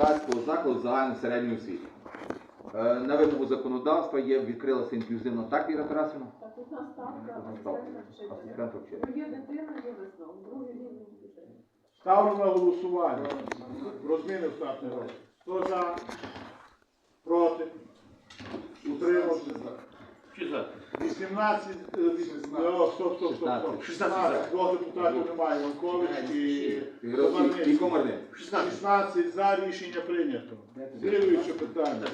Черкаського закладу загальної середньої освіти. Е, На вимогу законодавства є відкрилася інклюзивна так, Віра Тарасівна? Так, одна ставка, ставка. асистент вчителя. Є дитина, є висновок, другий рівень бюджету. Ставлю на голосування. Розміни в штатний розклад. Хто за? Проти? Утримався? 18, е, вісім- о, стоп, стоп, стоп, стоп. 16, двох депутатів немає, Ванкович і І 16 за рішення прийнято. Слідуюче питання.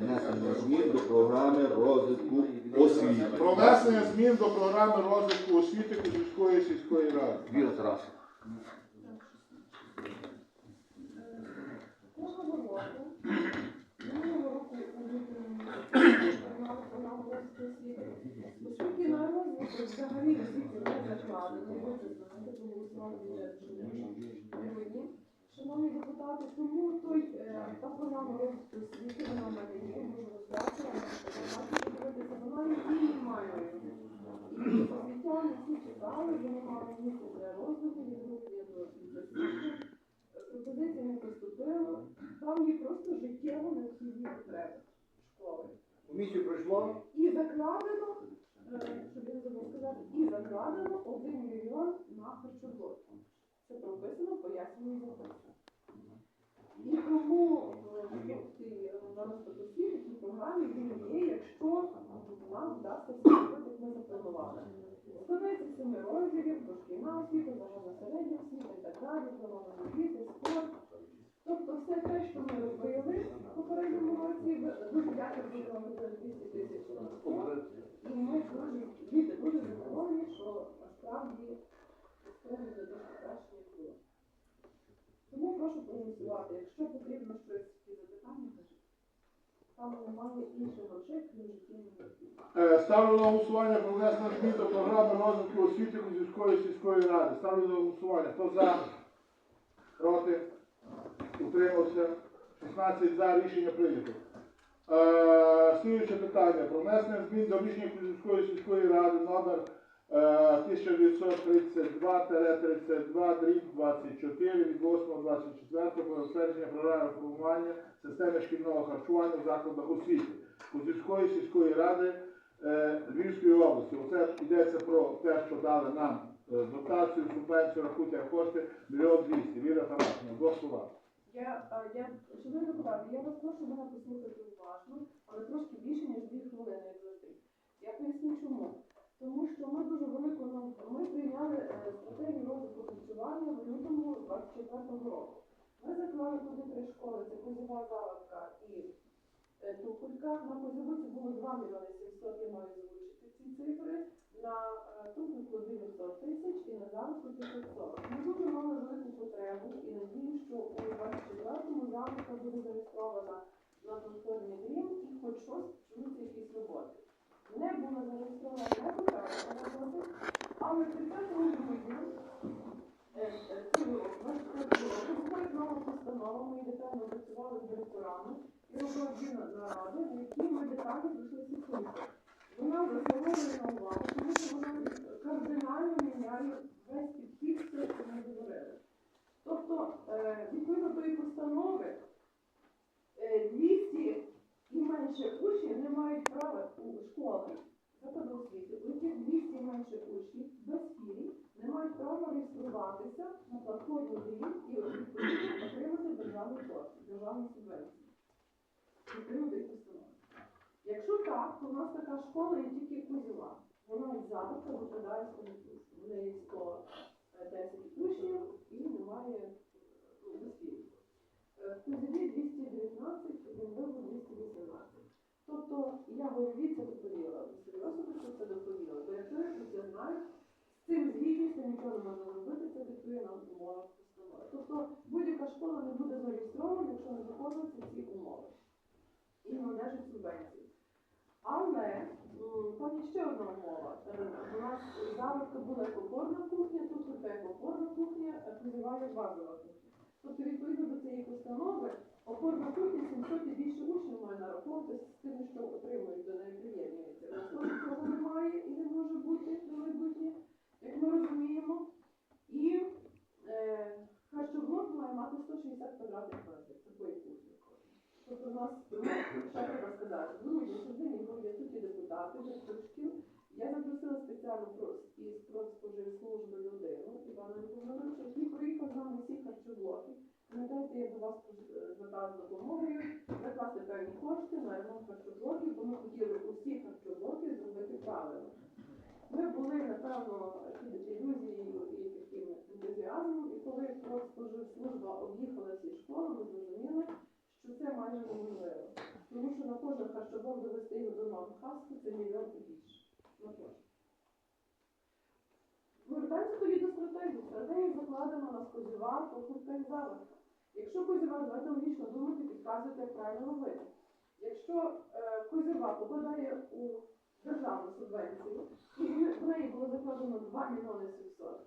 Внесення змін до програми розвитку освіти. Про внесення змін до програми розвитку освіти Кузівської сільської ради. Віра Тарасівна. Року, минулого року у лютому приймали освіти. Оскільки на розвиток взагалі освіти не закладено, ви це знаєте, тому в грудні. Шановні депутати, тому той, та програма розвитку освіти, вона мене є, можу роздати, вона є мінімальною. І освітяни всі читали, вони мали місце для розвитку, для грудня до освіти. Пропозиція не поступила, там є просто життєво необхідні потреби школи. Комісію пройшло. І закладено, е, щоб я забув сказати, і закладено 1 мільйон на харчоблок. Це прописано в поясненні запису. І тому в цій в програмі він є, якщо нам вдасться зробити, як ми запланували. Складається семи розділів, дошкільна освіта, загальна середня освіта і так далі, планована освіти, спорт. Тобто все те, що ми робили в попередньому році, дуже дякую, що вам видали 200 тисяч. І ми дуже, діти дуже задоволені, що насправді справді дуже краще було. Тому прошу проголосувати. Якщо потрібно щось і запитання. Там немає інших грошей, крім. Е, Ставлю на голосування про внесення змін до програми розвитку освіти Кузівської сільської ради. Ставлю на голосування. Хто за? Проти? Утримався? 16 за. Рішення прийнято. Е, Слідуюче питання. Про внесення змін до рішення Кузівської сільської ради номер е, 1932-32 дріб 24 від 8.24 про затвердження програми формування системи шкільного харчування в закладах освіти Кузівської сільської ради е, Львівської області. Оце йдеться про те, що дали нам е, дотацію, субвенцію, рахуйте кошти, мільйон двісті. Віра Тарасівна, до слова. Я, а, я, шановні депутати, я вас прошу мене послухати уважно, але трошки більше, ніж дві хвилини, як завжди. Я поясню чому. Тому що ми дуже велику нам- ми прийняли е, стратегію розвитку харчування в лютому 24 року. Ми заклали туди три школи, це Кузова Залавка і е, Тухолька. На Кузовиці було 2 мільйони 700, я маю озвучити ці цифри. На е, Тухольку 900 тисяч і на Заводку 540. Ми дуже мали велику потребу і надію, що у 24-му Заводка буде зареєстрована на повторний рівень і хоч щось чуються якісь роботи. Не була зареєстрована не потреба роботи, але 30 грудня е, е, цього року, 24 року, виходить нова постанова, ми детально працювали з директорами робили дві в які ми детально. Вона заслуговує на увагу, тому що вона кардинально міняє весь підхід, все, що. Тобто, е, відповідно до її постанови, е, 200 і менше учнів не мають права у закладу освіти, у яких 200 і менше учнів без філій не мають права реєструватися на платформі ДІІ і отримати державний кошти, державну субвенцію. До їх. Якщо так, то у нас така школа є тільки Кузіла. Вона із запиту випадає з конкурсу. В неї 110 учнів і немає ну, безфілій. В Кузові 219, в Львові 218. Тобто я голові це доповіла. Серйозно що це доповіла. Директори про це знають. З цим звітністю нічого не можна зробити, це диктує нам умова постанови. Тобто будь-яка школа не буде зареєстрована, якщо не виконуються ці умови і належить субвенції. Але там є ще одна умова. Е, у нас завжди була комфортна кухня, тут лише комфортна кухня, а призиває базова кухня. Тобто, відповідно до цієї постанови, опорна кухня 700 і більше учнів має нараховуватися з тим, що отримують до неї приєднуються. Насправді цього немає і не може бути в майбутнє, як ми розуміємо. І е, харчоблок має мати 160 квадратних метрів. Це поїхав. Тобто у нас ну, ще треба сказати, друзі, сюди були тут і депутати шкіл. Я запросила спеціально про із проспоживслужби людину Івана Львовича, який приїхав з нами всі харчоблоки. Пам'ятаєте, я до вас е, зверталася допомогою, закласти певні кошти на ремонт харчоблоків, бо ми хотіли усі харчоблоки зробити правильно. Ми були, напевно, під ілюзією і таким ентузіазмом, і коли профспоживслужба об'їхала всі школи, ми зрозуміли що це майже неможливо. Тому що на кожен харчоблок довести його до Новохаски це мільйон і більше. На кожен. Тоді до стратегії. Стратегія закладена на козівар, покупка і залишка. Якщо козівар, давайте логічно думати, підказуєте, як правильно робити. Якщо е, козіва попадає у державну субвенцію, і в неї було закладено 2 мільйони 700,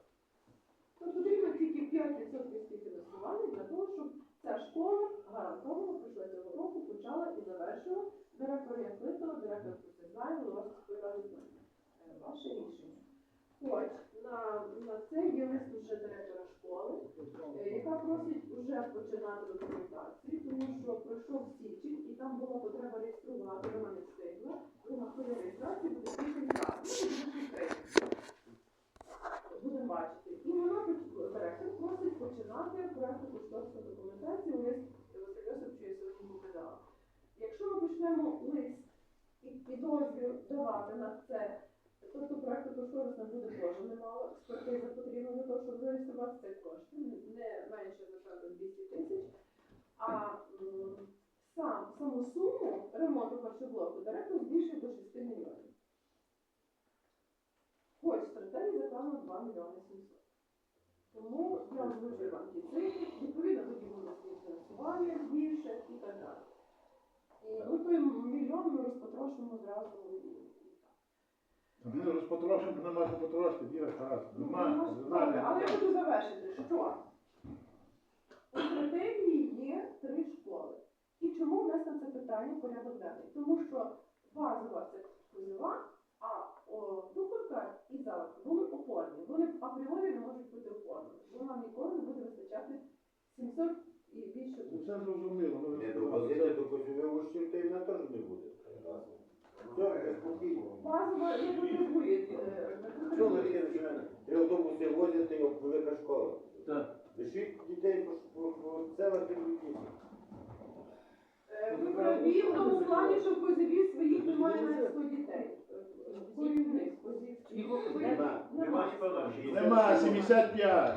то потрібно тільки 5% співфінансування для того, щоб ця школа гарантовано пройшла цього року, почала і завершила. Директор я кликала, директор знає, голова сільської ради. Е, Ваше рішення. Хоч на, на це є лист уже директора школи, е, яка просить вже починати документацію, тому що пройшов січень і там була потреба реєструвати, вона не встигла, друга хвиля реєстрації буде. Ну, тиждень. Будемо бачити. І вона директор просить починати кошторисну документацію, лист Василь Йосиповичу я сьогодні показала. Якщо ми почнемо лист і, дозвіл давати на це, тобто проекту кошторисна буде теж немало, експертиза потрібна для того, щоб зареєструвати це кошти, не менше, напевно, 200 тисяч. А сам, саму суму ремонту харчоблоку директор збільшує до 6 мільйонів. Хоч стратегія закладена 2 мільйони 700. Тому я озвучую вам ті відповідно тоді буде фінансування більше і так далі. І ну, той мільйон ми розпотрошимо зразу. Ми розпотрошимо, нема що потрошити, діра Тарас. Ну, Нема, ну. Але я хочу завершити, що у стратегії є три школи. І чому внесли це питання порядок денний? Тому що базова це кузова, а о, Духовка і Залка були опорні. Вони апріорі не можуть Бо нам ніколи не буде вистачати 700 і більше Ну. Це зрозуміло. ми Не розуміємо. довозити до косового учителя теж не буде. Все, спокійно. Базова не потребує. е, Що ви таке починаєте? Три автобуси возять, і велика школа. Так. Лишіть дітей по, по, по селах і дітей. Е, Ви праві в тому плані, що в Козіві своїх немає навіть 100 дітей. Нема. Нема. Нема, 75. Я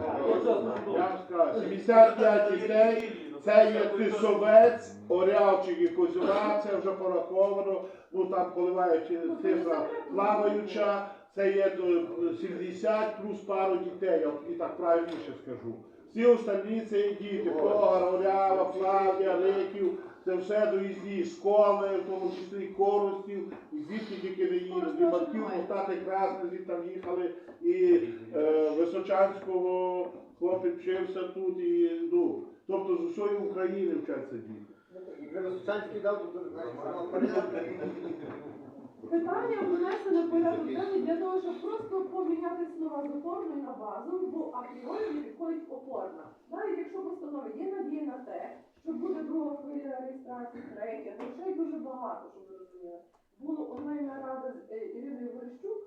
вам скажу, 75 дітей. Це є Тисовець, Орявчик і Козюва, це вже пораховано. Ну там коливаючи цифра плаваюча, це є до 70 плюс пару дітей, і так правильніше скажу. Всі остальні це є діти, Прогар, Орява, Флавія, Ликів, це все доїзді школи, в тому числі Коростів, і звідки тільки не їдуть, і Марків, Мостати, Красниці там їхали, і е, Височанського хлопець вчився тут, і ну, тобто з усієї України вчаться діти. Височанський дав. Питання внесено порядок денний для того, щоб просто поміняти слова з опорної на базу, бо апріорі не підходить опорна. Навіть якщо постанови є надія на те, що буде друга хвиля реєстрації, третя, грошей дуже багато, щоб ви розуміли. Було онлайн нарада з е, Іриною Верещук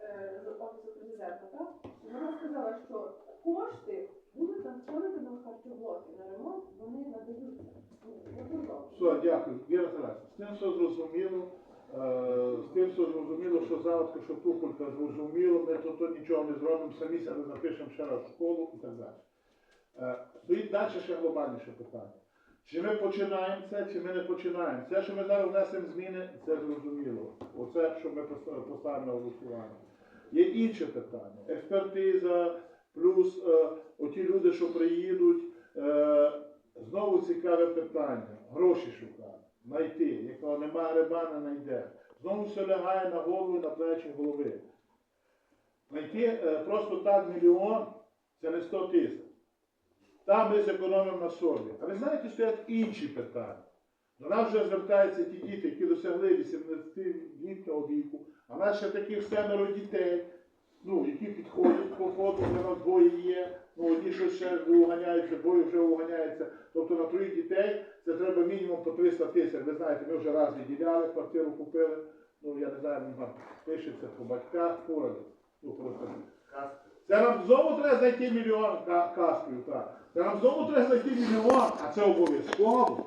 е, з офісу президента, так? Вона сказала, що кошти будуть надходити на харчоблоки, на ремонт, вони надаються. Ну. Все, дякую. Віра Тарасівна, з тим все зрозуміло. Е, З тим все зрозуміло, що завтра, що Туполька зрозуміло, ми то, нічого не зробимо, самі себе напишемо ще раз в школу і так далі. Стоїть далі ще глобальніше питання. Чи ми починаємо це, чи ми не починаємо? Це, що ми зараз внесемо зміни, це зрозуміло. Оце, що ми поставимо на голосування. Є інше питання. Експертиза, плюс е, оті люди, що приїдуть. Е, знову цікаве питання. Гроші шукати, знайти, якого немає гриба, не знайде. Знову все лягає на голову, і на плечі голови. Знайти е, просто так мільйон це не 100 тисяч. Там ми зекономимо на собі. А ви знаєте, стоять інші питання. До нас вже звертаються ті діти, які досягли 18-літнього віку, а в нас ще таких семеро дітей, ну, які підходять по фото, вже нас двоє є, ну, одні що ще уганяються, двоє вже уганяються. Тобто на троїх дітей це треба мінімум по 300 тисяч. Ви знаєте, ми вже раз відділяли, квартиру купили. ну я не знаю, там пишеться по батьках. Ну, просто. Це нам знову треба знайти мільйон ка- каскою, так. Нам знову треба знайти мільйон, а це обов'язково.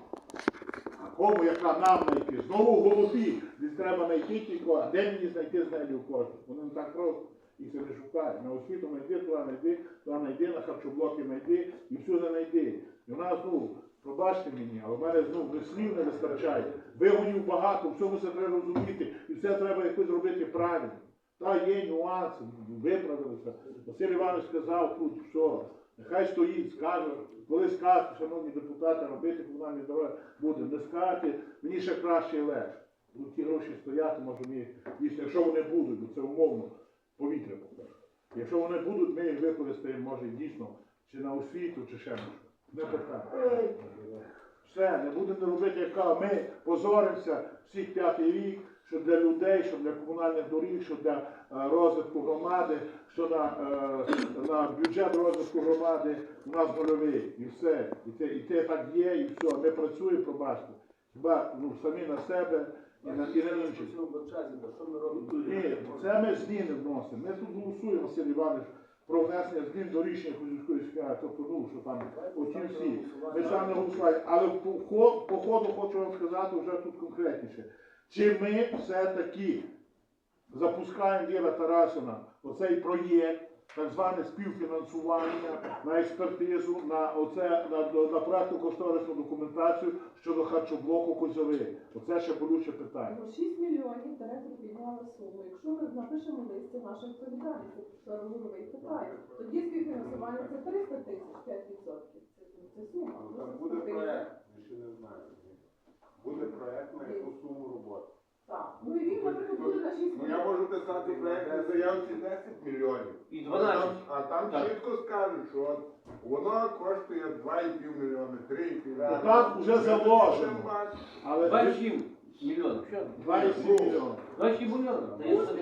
А кому, яка нам знайти? Знову в голові. Десь треба знайти тільки, а де мені знайти знайду в кожну. Воно не так просто. Їх це не шукає. На освіту знайди, туди знайди, туди знайди, на харчоблоки знайди і всюди знайди. І в нас, ну, пробачте мені, але в мене ну, слів не вистачає. Вигонів багато, всьому це треба розуміти, і все треба якось робити правильно. Та є нюанси, виправилися. Василь Іванович сказав тут, що нехай стоїть, скаже, коли скажете, шановні депутати, робити комунальні дороги буде, не скажете, мені ще краще і легше. Ну, ті гроші стояти, може мені, дійсно, якщо вони будуть, бо це умовно повітря покаже. Якщо вони будуть, ми їх використаємо, може, дійсно, чи на освіту, чи ще на. Не питання. Все, не будемо робити, як ми позоримося всіх п'ятий рік, що для людей, що для комунальних доріг, що для е, розвитку громади, що на, е, на бюджет розвитку громади у нас нульовий. І все. І те, і те так є, і все. Ми працюємо, пробачте. Хіба ну, самі на себе і на, і на інших. Ні, це ми зміни вносимо. Ми тут голосуємо, Василь Іванович, про внесення змін до рішення Кузівської сільської, тобто, ну, що там, оті всі. Ми саме голосуємо. Але по, по ходу хочу вам сказати вже тут конкретніше. Чи ми все-таки запускаємо Віра Тарасина оцей проєкт, так зване співфінансування на експертизу, на, оце, на, на проектну кошторисну документацію щодо харчоблоку Козьови. Оце ще болюче питання. Ну, 6 мільйонів директор підняла суму. Якщо ми напишемо лист, це наша відповідальність, що голови питає, тоді співфінансування це 300 тисяч, 5%. Це, це сума. Там буде проект, ми ще не знаємо. Буде проект на яку суму роботи. Так. Ну і він, наприклад, буде на 6 Ну я можу писати проект на заявці 10 мільйонів. І А 12. а там Так. чітко скажуть, що от воно коштує 2,5 мільйони, 3,5 Ну, там вже заложено. Але 27 мільйонів. Що? 27 мільйонів. 27 мільйонів.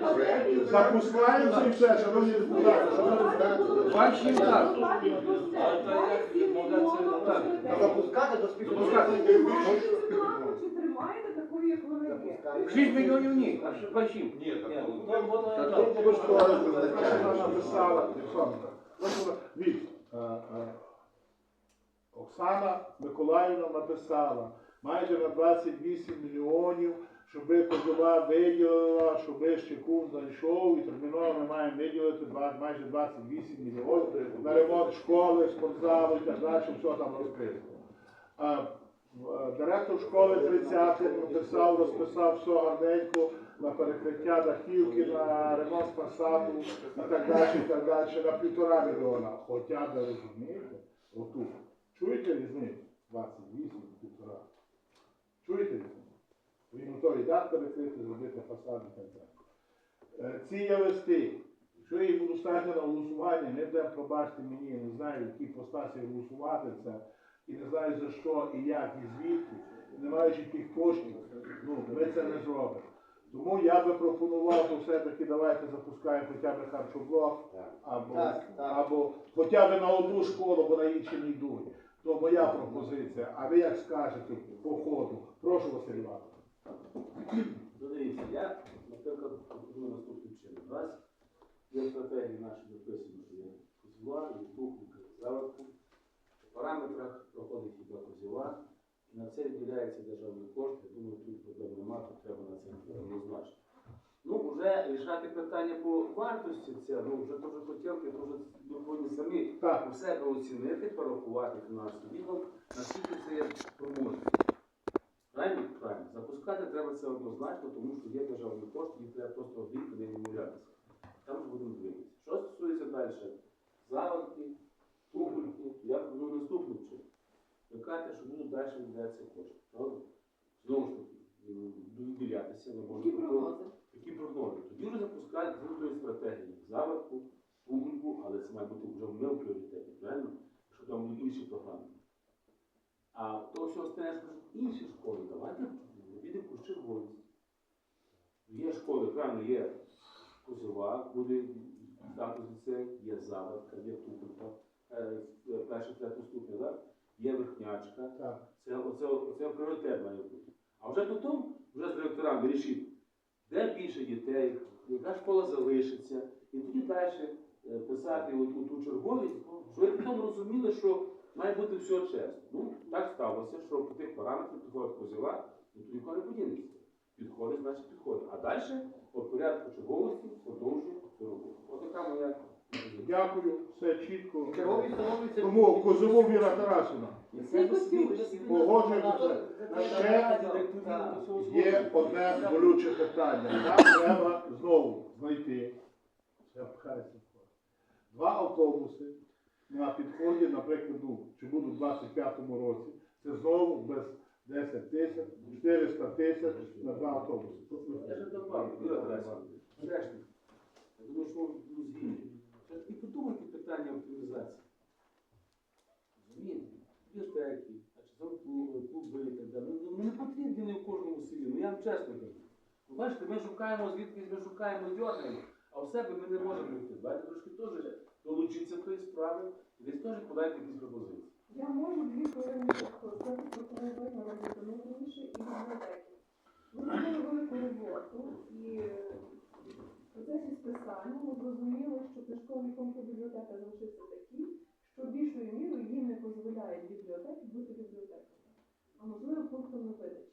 Та я собі- Запускаємося і все, шановні депутати. шановні Бачиш, так. Та запускати до Запускати. Чи тримаєте такою, як вона є? 6 мільйонів ні, а що 27. Ні, так Ні, тут кошторис Вона написала, Оксана, від, е, е, Оксана Миколаївна написала майже на 28 мільйонів, щоб Козова виділила, щоб ще курс зайшов, і терміново ми маємо виділити майже 28 мільйонів на ремонт школи, спортзалу і так далі, все там розкрито. В- Директор школи 30 написав, розписав все гарненько на перекриття дахівки, на ремонт фасаду і так далі, і так далі, на півтора мільйона. Хоча ви розумієте, отут. Чуєте різницю? 28 півтора. Чуєте різницю? Він готовий дах перекрити, зробити фасад і так далі. Е, Ці є листи. Якщо їх буду ставити на голосування, не будемо пробачте мені, не знаю, в якій постасі голосувати це, і не знаю за що, і як, і звідки, не маючи тих коштів, ну, ми це не зробимо. Тому я би пропонував, що все-таки давайте запускаємо хоча б харчоблок, або, Так, так. або хоча б на одну школу, бо на інші не йдуть. То моя пропозиція. А ви як скажете по ходу? Прошу, Василь Іванович. Ну, Дивіться, я, наприклад, пропоную наступним чином. Нас є стратегії наші написані, що є козіла і тухлика заводку. По параметрах проходить хіба козіла, і на це виділяється державний кошт. Я думаю, тут проблем немає, тут треба на це однозначно. Ну, вже рішати питання по вартості, це, ну, вже теж хотілки, вже повинні самі Так, у себе оцінити, порахувати фінансовий відділ, наскільки це є проможно. Правильно? Правильно. Запускати треба це однозначно, тому що є державні кошти, їх треба просто обійти, не відмовлятися. Там ж будемо дивитися. Що стосується далі заводки, туфельки, я пропоную наступним чином. Кажете, що будуть далі виділятися кошти. Правда? Знову ж таки, м, виділятися, ми Які можемо прогнози? Які прогнози? Тоді вже запускають згідної стратегії заводку, публіку, але це має бути вже в в пріоритеті, правильно? Якщо там будуть інші програми. А то все остане, скажуть, інші школи, давайте підемо в черговість. Є школи, правильно, є Козова, буде статус ліцей, є заводка, є Тупика, е, перша, третя ступня, так? Є верхнячка. Це, оце, оце пріоритет має бути. А вже потім, вже з директорами рішити, де більше дітей, яка школа залишиться, і тоді далі е, писати от ту черговість, що ви потім розуміли, що має бути все чесно. Ну, так сталося, що по тих параметрах підходить козіла, і тоді нікого не поділиться. Підходить, значить підходить. А далі по порядку черговості продовжує роботу. От така моя. Дякую, все чітко. Тому Козову Віра Тарасівна. Погоджуємося. Ще є одне болюче питання. Нам треба знову знайти. Два автобуси на підході, наприклад, ну, чи будуть у 25-му році. Це знову без 10 тисяч, 400 тисяч на два автобуси. Я думаю, що ну, подумайте питання оптимізації. Розумієте? Бібліотеки, клуби, і так далі. Ну, ну, не потрібні вони в кожному селі, ну я вам чесно кажу. Ви бачите, ми шукаємо звідки ми шукаємо дьоргаємо, а в себе ми не можемо йти. Давайте трошки теж долучитися до тої справи і десь теж подайте якісь пропозиції. Я можу дві хвилини сказати про перегляд на найбільше і бібліотеки. Ми зробили велику роботу і е, процесі списання ми зрозуміли, що книжковий фонд бібліотека залишився такий, що більшою мірою їм не дозволяють бібліотеки бути бібліотеками, а можливо пунктами видачі.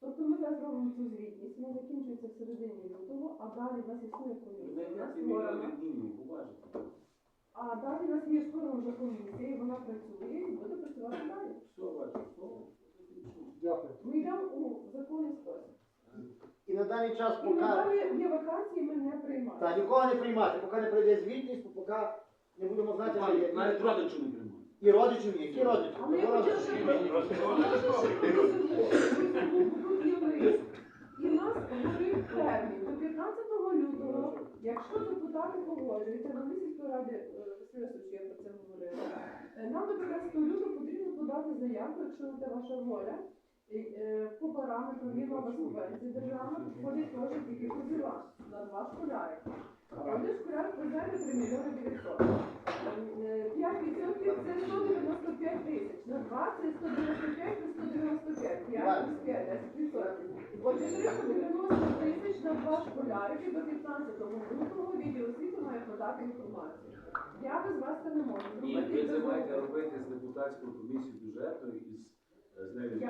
Тобто ми зараз робимо цю звітність, вона закінчується в середині лютого, а далі в нас існує комісія. створена- А далі в нас є створена вже комісія, і вона працює і буде працювати далі. Все, слово. Дякую. Ми йдемо у законний спосіб. І на даний час, поки є вакансії, ми не приймаємо. та, нікого не приймати, поки не прийде звітність, поки не будемо знати, що є. Навіть родичів не приймуть. І родичів є, які родичі? А ми хотіли, щоб тут є. І в нас говорив термін до 15 лютого, якщо депутати погоджуються, на місяцької ради е, Василя я про це говорила, е, нам до 15 лютого потрібно подати заявку, якщо те ваша воля, по параметру мінова субвенції державна входить теж тільки козіла на два школяри. Один школяр приземлює 3 мільйони 900. Е, 5 відсотків це 195 тисяч. На 2 це 195 це 195. 5 плюс 5, 10 відсотків. Отже, 390 тисяч на два школярики до 15 лютого відділ освіти має подати інформацію. Я без вас це не можу Ні, зробити. ви це маєте робити з депутатською комісією бюджету і з, з нею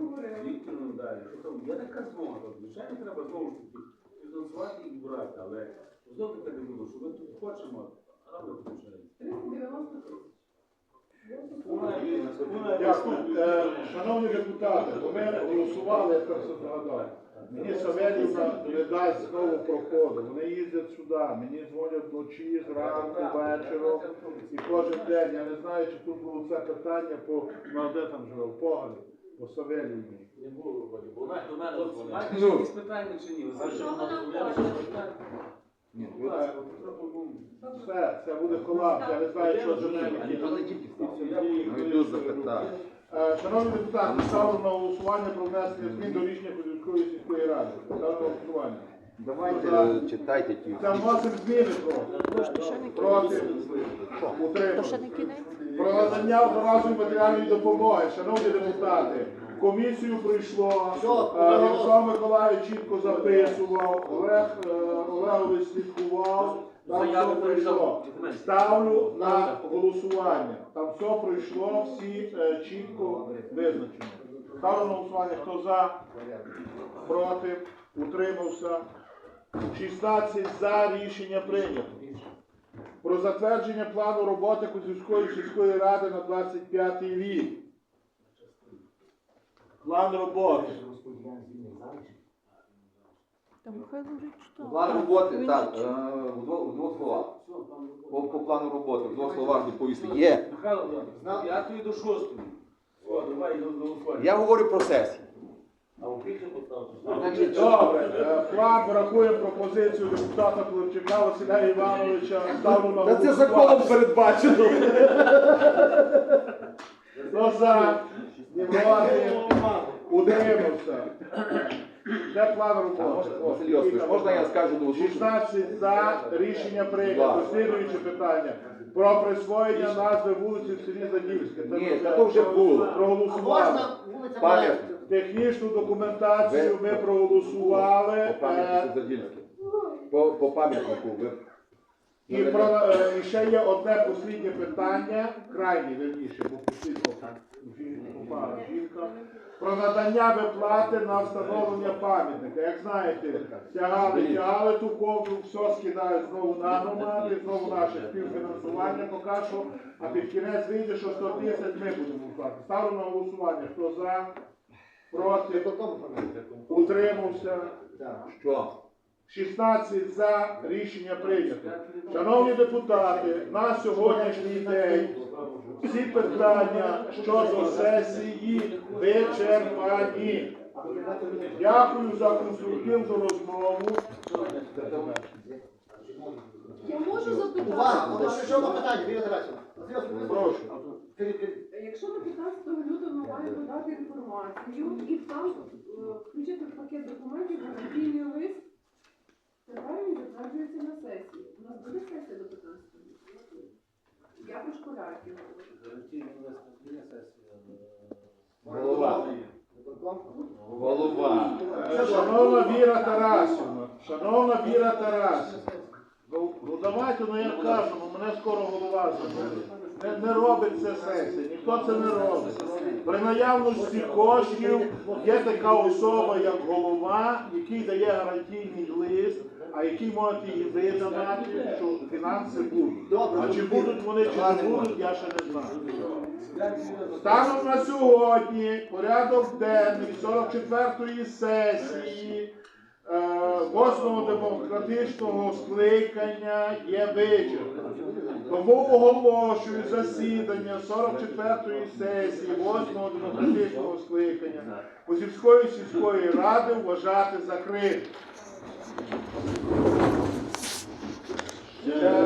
говорила. далі. Що там, є така змога, звичайно, треба знову ж таки фінансувати і брати, але знову таки не було, що ми тут хочемо, а нам не виходить. 390 тисяч. Шановні депутати, ми голосували, я все згадав. Мені Савельівна не дасть знову проходу. Вони їздять сюди, мені дзвонять вночі, зранку, вечором і кожен день. Я не знаю, чи тут було це питання по ну, де там живе, в Погалі, по Савельівні. Не було вроді, бо до мене дзвонить. Маєте Ну. якісь питання чи ні? Ви знаєте, що вона хоче? Ні, ну, Все, це буде колапс. Я не знаю, що тільки Ну, йду. Е, Шановні депутати, ставлю на голосування про внесення змін до рішення Козівської сільської ради. Ставлю голосування. Давайте е, читайте ті. Це вносимо зміни просто. Проти. Утримались. Про надання одноразової матеріальної допомоги. Шановні депутати, комісію прийшло. Е, Ярослав Миколаївич чітко записував, Олег е, Олегович слідкував. Там все пройшло. Ставлю на голосування. Там все пройшло, всі е, чітко визначено. Ставлю на голосування, хто за, проти, утримався. 16 за рішення прийнято. Про затвердження плану роботи Кузівської сільської ради на 25 рік. План роботи. Та Михайло вже читав. План роботи, так, е, в двох, в двох словах. По, по плану роботи, в двох словах відповісти. Є. Михайло, з п'ятої до шостої. О, давай до голосування. Я говорю про сесію. А у пісню поставити. Добре, план врахуємо пропозицію депутата Плевчука Василя Івановича. Ставлю на Та це законом передбачено. Хто за? Утримався. Це план роботи. Василь Йосипович, можна я скажу до 16 за рішення прийнято. Слідуюче питання. Про присвоєння назви вулиці в селі Задівське. Ні, це то вже було. Проголосували. можна вулиця Пане, Технічну документацію ми проголосували. По е, пам'ятнику Задільське. По, по пам'ятнику ви І, про, е, і ще є одне посліднє питання, крайнє верніше, бо посліднє жінка попала жінка. Про надання виплати на встановлення пам'ятника. Як знаєте, тягали, тягали ту ковдру, все скидають знову на громади, знову наше співфінансування поки що, а під кінець вийде, що 100 тисяч ми будемо вкладати. Ставлю на голосування. Хто за, проти, утримався. Що? 16 за рішення прийнято. Шановні депутати, на сьогоднішній день всі питання щодо сесії вичерпані. Дякую за конструктивну розмову. Я можу запитати? Увага, у ще одне питання, Віра Тарасівна. Прошу. Якщо до 15 лютого має подати інформацію і там е, включити в пакет документів гарантійний лист, він затверджується на сесії. У нас буде сесія до 15 лютого? Я про школярки говорю. Голова. Виконком? Голова. Е, Шановна Віра Тарасівна, шановна Віра Тарасівна, ну, ну давайте, ну я кажу, ну мене скоро голова забере. Не, не робить це сесія, ніхто це не робить. При наявності коштів є така особа, як голова, який дає гарантійний лист, а який можете і ви давати, що фінанси будуть. Добре, А чи будуть вони, чи не будуть, я ще не знаю. Станом на сьогодні порядок денний 44-ї сесії е, 8-го демократичного скликання є вичерпаний. Тому оголошую засідання 44-ї сесії 8-го демократичного скликання Козівської сільської ради вважати закритим. Е,